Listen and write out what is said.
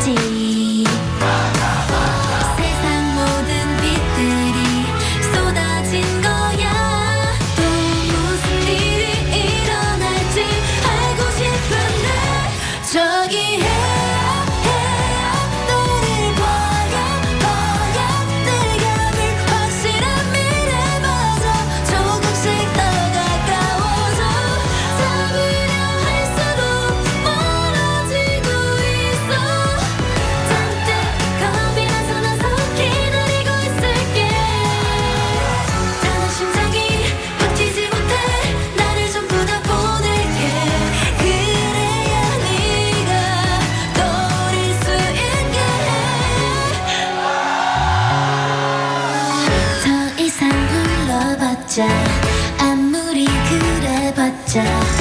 있지. 세상 모든 빛들이 쏟아진 거야. 또 무슨 일이 일어날지 알고 싶은데 저기 해. 아무리 그래봤자.